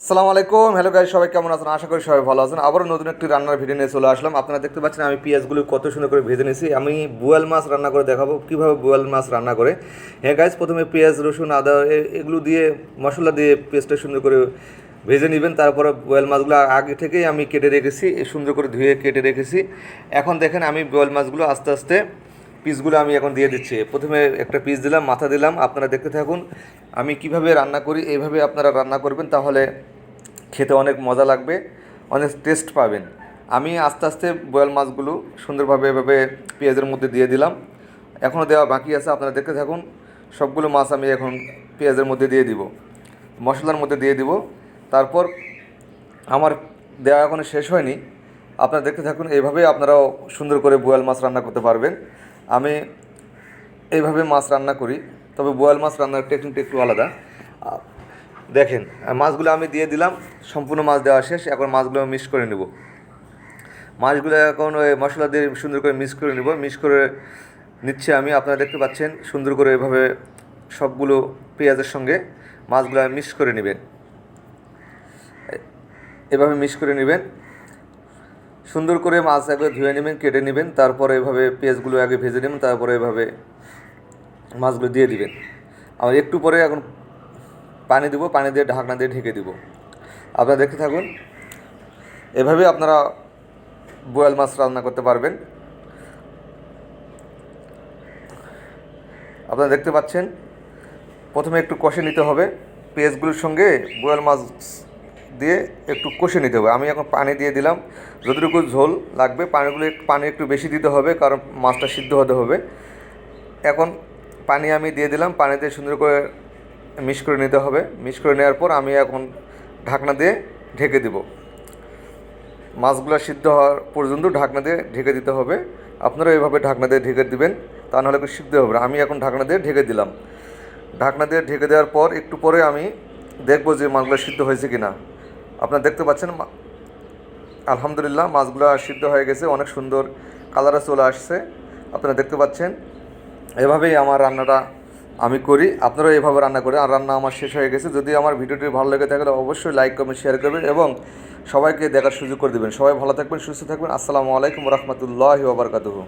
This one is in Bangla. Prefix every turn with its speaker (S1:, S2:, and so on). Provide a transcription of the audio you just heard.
S1: আসসালামু আলাইকুম। হ্যালো গাইজ সবাই কেমন আছেন? আশা করি সবাই ভালো আছেন। আবারও নতুন একটি রান্নার ভিডিও নিয়ে চলে আসলাম। আপনারা দেখতে পাচ্ছেন আমি পেঁয়াজগুলো কত সুন্দর করে ভেজে নিয়েছি। আমি বোয়াল মাছ রান্না করে দেখাবো। কীভাবে বোয়াল মাছ রান্না করে। হ্যাঁ গাইজ প্রথমে পেঁয়াজ, রসুন, আদা এগুলো দিয়ে, মশলা দিয়ে পেঁয়াজটা সুন্দর করে ভেজে নেবেন। তারপরে বোয়াল মাছগুলো আগে থেকেই আমি কেটে রেখেছি, সুন্দর করে ধুয়ে কেটে রেখেছি। এখন দেখেন আমি বোয়াল মাছগুলো আস্তে আস্তে পিসগুলো আমি এখন দিয়ে দিচ্ছি। প্রথমে একটা পিস দিলাম, মাথা দিলাম, আপনারা দেখতে থাকুন, আমি কীভাবে রান্না করি, এইভাবে আপনারা রান্না করবেন, তাহলে খেতে অনেক মজা লাগবে, অনেক টেস্ট পাবেন। আমি আস্তে আস্তে বয়াল মাছগুলো সুন্দরভাবে এভাবে পেঁয়াজের মধ্যে দিয়ে দিলাম। এখনও দেওয়া বাকি আছে, আপনারা দেখতে থাকুন, সবগুলো মাছ আমি এখন পেঁয়াজের মধ্যে দিয়ে দিব। মশলার মধ্যে দিয়ে দিব। তারপর আমার দেওয়া এখনও শেষ হয়নি। আপনারা দেখতে থাকুন এইভাবেই আপনারাও সুন্দর করে বোয়াল মাছ রান্না করতে পারবেন। আমি এইভাবে মাছ রান্না করি, তবে বোয়াল মাছ রান্নার টেকনিকটা একটু আলাদা। দেখেন মাছগুলো আমি দিয়ে দিলাম, সম্পূর্ণ মাছ দেওয়া শেষ, এখন মাছগুলো আমি মিক্স করে নেব। মাছগুলো এখন ওই মশলা দিয়ে সুন্দর করে মিক্স করে নেব মিক্স করে নিচ্ছে আমি, আপনারা দেখতে পাচ্ছেন, সুন্দর করে এভাবে সবগুলো পেঁয়াজের সঙ্গে মাছগুলো মিক্স করে নেবেন। এভাবে মিক্স করে নেবেন। সুন্দর করে মাছ একবার ধুয়ে নেবেন, কেটে নেবেন, তারপরে এভাবে পেঁয়াজগুলো আগে ভেজে নেবেন, তারপরে এভাবে মাছগুলো দিয়ে দিবেন। আর একটু পরে এখন পানি দেবো, পানি দিয়ে ঢাকনা দিয়ে ঢেকে দিব। আপনারা দেখতে থাকুন, এভাবে আপনারা বোয়াল মাছ রান্না করতে পারবেন। আপনারা দেখতে পাচ্ছেন, প্রথমে একটু কষে নিতে হবে, পেঁয়াজগুলোর সঙ্গে বোয়াল মাছ দিয়ে একটু কষে নিতে হবে। আমি এখন পানি দিয়ে দিলাম। যতটুকু ঝোল লাগবে, পানিগুলো পানি একটু বেশি দিতে হবে, কারণ মাছটা সিদ্ধ হতে হবে। এখন পানি আমি দিয়ে দিলাম। পানি দিয়ে সুন্দর করে মিক্স করে নিতে হবে। মিক্স করে নেওয়ার পর আমি এখন ঢাকনা দিয়ে ঢেকে দেব। মাছগুলো সিদ্ধ হওয়ার পর্যন্ত ঢাকনা দিয়ে ঢেকে দিতে হবে। আপনারা এইভাবে ঢাকনা দিয়ে ঢেকে দিবেন, তা নাহলে একটু সিদ্ধ হবে। আমি এখন ঢাকনা দিয়ে ঢেকে দিলাম। ঢাকনা দিয়ে ঢেকে দেওয়ার পর একটু পরে আমি দেখব যে মাছগুলো সিদ্ধ হয়েছে কি না আপনারা দেখতে পাচ্ছেন আলহামদুলিল্লাহ মাছগুলো সিদ্ধ হয়ে গেছে, অনেক সুন্দর কালারে চলে আসছে। আপনারা দেখতে পাচ্ছেন, এভাবেই আমার রান্নাটা আমি করি। আপনারাও এভাবে রান্না করেন। আর রান্না আমার শেষ হয়ে গেছে। যদি আমার ভিডিওটি ভালো লেগে থাকে অবশ্যই লাইক কমেন্ট শেয়ার করবেন এবং সবাইকে দেখার সুযোগ করে দেবেন। সবাই ভালো থাকবেন, সুস্থ থাকবেন। আসসালামু আলাইকুম রহমতুল্লাহ ওবরকাতুহু